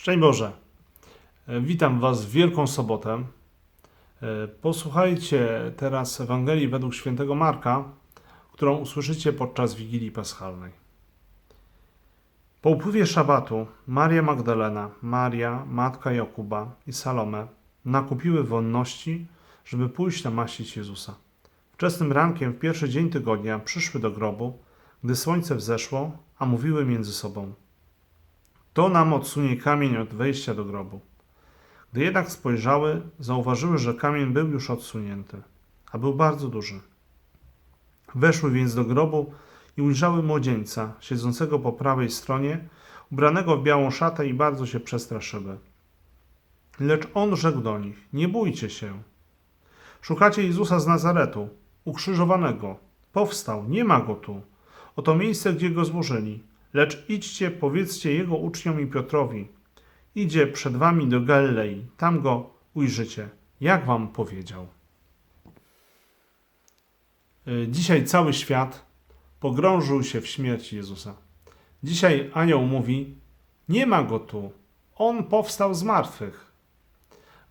Szczęść Boże. E, Witam Was w Wielką Sobotę. E, Posłuchajcie teraz Ewangelii według świętego Marka, którą usłyszycie podczas Wigilii Paschalnej. Po upływie szabatu Maria Magdalena, Maria, matka Jakuba i Salome nakupiły wonności, żeby pójść namaścić Jezusa. Wczesnym rankiem w pierwszy dzień tygodnia przyszły do grobu, gdy słońce wzeszło, a mówiły między sobą – to nam odsunie kamień od wejścia do grobu. Gdy jednak spojrzały, zauważyły, że kamień był już odsunięty, a był bardzo duży. Weszły więc do grobu i ujrzały młodzieńca, siedzącego po prawej stronie, ubranego w białą szatę i bardzo się przestraszyły. Lecz on rzekł do nich: Nie bójcie się. Szukacie Jezusa z Nazaretu, ukrzyżowanego. Powstał, nie ma go tu. Oto miejsce, gdzie go złożyli. Lecz idźcie, powiedzcie jego uczniom i Piotrowi. Idzie przed wami do Galilei, tam go ujrzycie, jak wam powiedział. Y, Dzisiaj cały świat pogrążył się w śmierci Jezusa. Dzisiaj anioł mówi: Nie ma go tu, on powstał z martwych.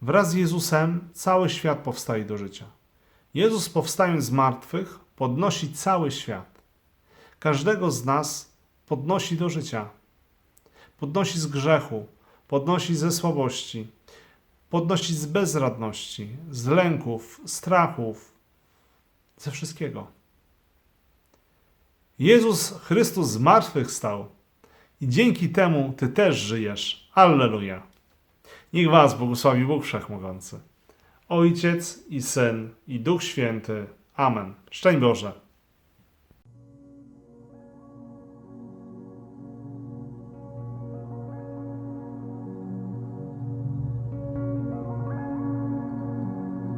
Wraz z Jezusem cały świat powstaje do życia. Jezus, powstając z martwych, podnosi cały świat. Każdego z nas podnosi do życia. Podnosi z grzechu, podnosi ze słabości, podnosi z bezradności, z lęków, strachów, ze wszystkiego. Jezus Chrystus z martwych stał i dzięki temu Ty też żyjesz. Alleluja. Niech Was błogosławi Bóg Wszechmogący. Ojciec i Syn i Duch Święty. Amen. Szczęść Boże.